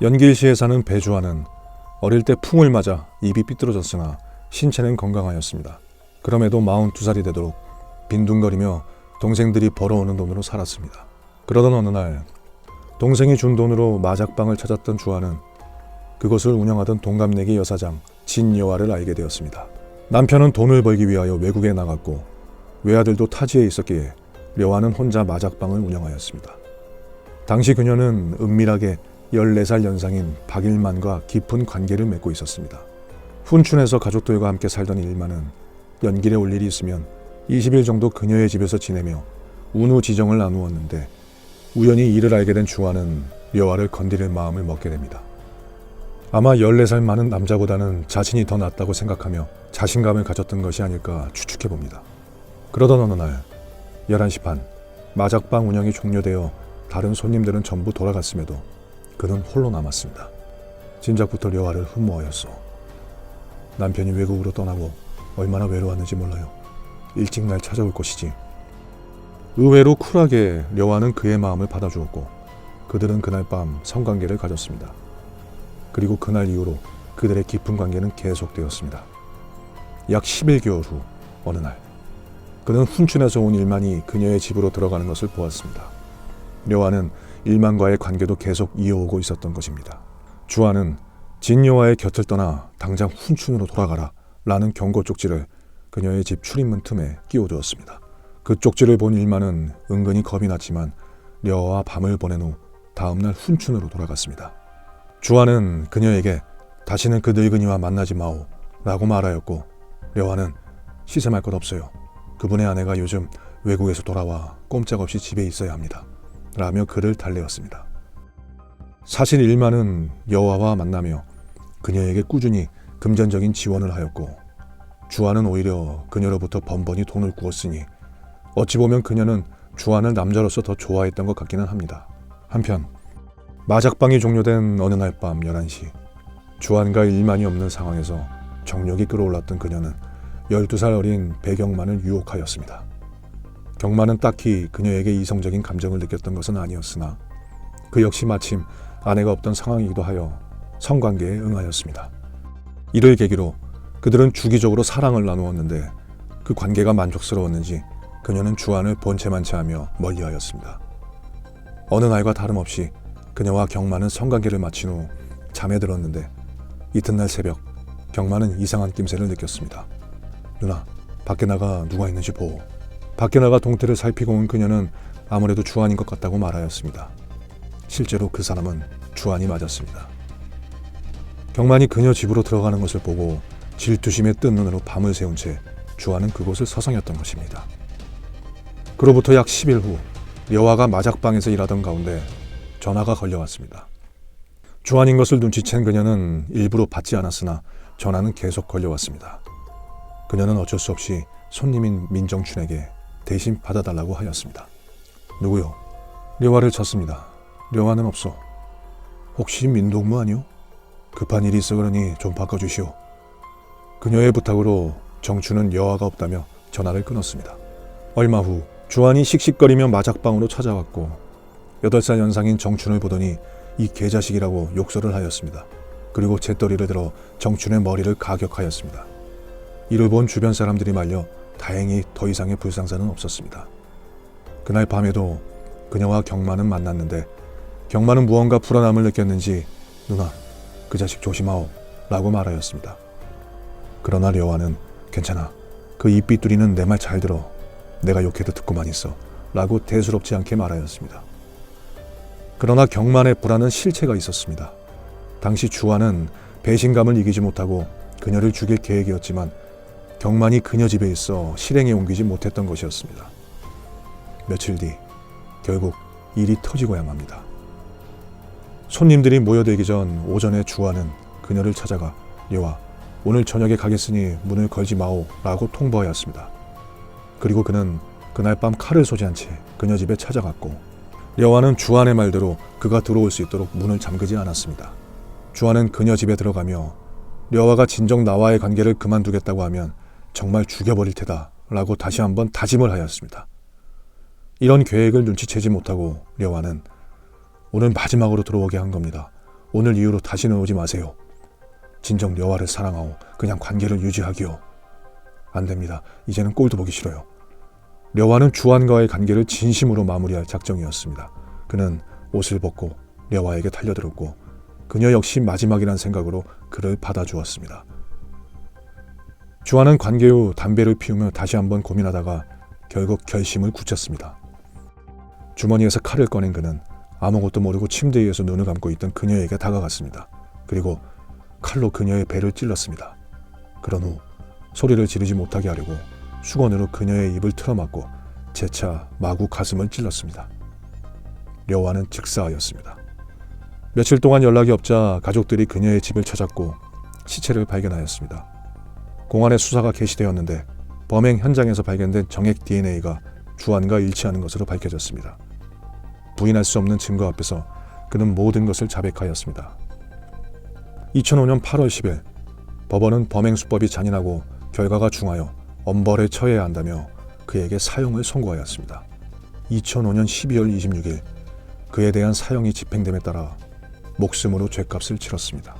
연길시에 사는 배주환은 어릴 때 풍을 맞아 입이 삐뚤어졌으나 신체는 건강하였습니다. 그럼에도 42살이 되도록 빈둥거리며 동생들이 벌어오는 돈으로 살았습니다. 그러던 어느 날 동생이 준 돈으로 마작방을 찾았던 주환은 그것을 운영하던 동갑내기 여사장 진여화를 알게 되었습니다. 남편은 돈을 벌기 위하여 외국에 나갔고 외아들도 타지에 있었기에 려화는 혼자 마작방을 운영하였습니다. 당시 그녀는 은밀하게 14살 연상인 박일만과 깊은 관계를 맺고 있었습니다. 훈춘에서 가족들과 함께 살던 일만은 연길에 올 일이 있으면 20일 정도 그녀의 집에서 지내며 운후 지정을 나누었는데 우연히 이를 알게 된 주화는 려화를 건드릴 마음을 먹게 됩니다. 아마 14살 많은 남자보다는 자신이 더 낫다고 생각하며 자신감을 가졌던 것이 아닐까 추측해 봅니다. 그러던 어느 날 11시 반 마작방 운영이 종료되어 다른 손님들은 전부 돌아갔음에도 그는 홀로 남았습니다. 진작부터 려화를 흠모하였소. 남편이 외국으로 떠나고 얼마나 외로웠는지 몰라요. 일찍 날 찾아올 것이지. 의외로 쿨하게 려화는 그의 마음을 받아주었고 그들은 그날 밤 성관계를 가졌습니다. 그리고 그날 이후로 그들의 깊은 관계는 계속되었습니다. 약 11개월 후 어느 날 그는 훈춘에서 온 일만이 그녀의 집으로 들어가는 것을 보았습니다. 려화는 일만과의 관계도 계속 이어오고 있었던 것입니다. 주아는 진여와의 곁을 떠나 당장 훈춘으로 돌아가라 라는 경고 쪽지를 그녀의 집 출입문 틈에 끼워두었습니다. 그 쪽지를 본 일만은 은근히 겁이 났지만 려와 밤을 보낸 후 다음날 훈춘으로 돌아갔습니다. 주아는 그녀에게 다시는 그 늙은이와 만나지 마오 라고 말하였고 려와는 시샘할 것 없어요. 그분의 아내가 요즘 외국에서 돌아와 꼼짝없이 집에 있어야 합니다. 라며 그를 달래었습니다. 사실 일만은 여와와 만나며 그녀에게 꾸준히 금전적인 지원을 하였고 주아는 오히려 그녀로부터 번번이 돈을 구웠으니 어찌 보면 그녀는 주안을 남자로서 더 좋아했던 것 같기는 합니다. 한편 마작방이 종료된 어느 날 밤 11시 주안과 일만이 없는 상황에서 정력이 끌어올랐던 그녀는 12살 어린 배경만을 유혹하였습니다. 경만은 딱히 그녀에게 이성적인 감정을 느꼈던 것은 아니었으나 그 역시 마침 아내가 없던 상황이기도 하여 성관계에 응하였습니다. 이를 계기로 그들은 주기적으로 사랑을 나누었는데 그 관계가 만족스러웠는지 그녀는 주안을 본체만체하며 멀리하였습니다. 어느 날과 다름없이 그녀와 경만은 성관계를 마친 후 잠에 들었는데 이튿날 새벽 경만은 이상한 낌새를 느꼈습니다. 누나, 밖에 나가 누가 있는지 보오. 밖에 나가 동태를 살피고 온 그녀는 아무래도 주안인 것 같다고 말하였습니다. 실제로 그 사람은 주안이 맞았습니다. 경만이 그녀 집으로 들어가는 것을 보고 질투심에 뜬 눈으로 밤을 새운 채 주안은 그곳을 서성였던 것입니다. 그로부터 약 10일 후 여화가 마작방에서 일하던 가운데 전화가 걸려왔습니다. 주안인 것을 눈치챈 그녀는 일부러 받지 않았으나 전화는 계속 걸려왔습니다. 그녀는 어쩔 수 없이 손님인 민정춘에게 대신 받아달라고 하였습니다. 누구요? 려화를 쳤습니다. 려화는 없어. 혹시 민동무 아니오? 급한 일이 있어 그러니 좀 바꿔주시오. 그녀의 부탁으로 정춘은 여화가 없다며 전화를 끊었습니다. 얼마 후 주안이 씩씩거리며 마작방으로 찾아왔고 8살 연상인 정춘을 보더니 이 개자식이라고 욕설을 하였습니다. 그리고 재떨이를 들어 정춘의 머리를 가격하였습니다. 이를 본 주변 사람들이 말려 다행히 더 이상의 불상사는 없었습니다. 그날 밤에도 그녀와 경만은 만났는데 경만은 무언가 불안함을 느꼈는지 누나 그 자식 조심하오 라고 말하였습니다. 그러나 려와는 괜찮아 그 입비뚜리는 내 말 잘 들어 내가 욕해도 듣고만 있어 라고 대수롭지 않게 말하였습니다. 그러나 경만의 불안은 실체가 있었습니다. 당시 주화는 배신감을 이기지 못하고 그녀를 죽일 계획이었지만 경만이 그녀 집에 있어 실행에 옮기지 못했던 것이었습니다. 며칠 뒤 결국 일이 터지고야 맙니다. 손님들이 모여들기 전 오전에 주화는 그녀를 찾아가 여와 오늘 저녁에 가겠으니 문을 걸지 마오 라고 통보하였습니다. 그리고 그는 그날 밤 칼을 소지한 채 그녀 집에 찾아갔고 여와는 주안의 말대로 그가 들어올 수 있도록 문을 잠그지 않았습니다. 주안은 그녀 집에 들어가며 여와가 진정 나와의 관계를 그만두겠다고 하면 정말 죽여버릴 테다 라고 다시 한번 다짐을 하였습니다. 이런 계획을 눈치채지 못하고 려와는 오늘 마지막으로 들어오게 한 겁니다. 오늘 이후로 다시는 오지 마세요. 진정 려와를 사랑하오. 그냥 관계를 유지하기요. 안 됩니다. 이제는 꼴도 보기 싫어요. 려와는 주안과의 관계를 진심으로 마무리할 작정이었습니다. 그는 옷을 벗고 려와에게 달려들었고 그녀 역시 마지막이란 생각으로 그를 받아주었습니다. 주안은 관계 후 담배를 피우며 다시 한번 고민하다가 결국 결심을 굳혔습니다. 주머니에서 칼을 꺼낸 그는 아무것도 모르고 침대 위에서 눈을 감고 있던 그녀에게 다가갔습니다. 그리고 칼로 그녀의 배를 찔렀습니다. 그런 후 소리를 지르지 못하게 하려고 수건으로 그녀의 입을 틀어막고 재차 마구 가슴을 찔렀습니다. 려와는 즉사하였습니다. 며칠 동안 연락이 없자 가족들이 그녀의 집을 찾았고 시체를 발견하였습니다. 공안의 수사가 개시되었는데 범행 현장에서 발견된 정액 DNA가 주안과 일치하는 것으로 밝혀졌습니다. 부인할 수 없는 증거 앞에서 그는 모든 것을 자백하였습니다. 2005년 8월 10일 법원은 범행 수법이 잔인하고 결과가 중하여 엄벌에 처해야 한다며 그에게 사형을 선고하였습니다. 2005년 12월 26일 그에 대한 사형이 집행됨에 따라 목숨으로 죗값을 치렀습니다.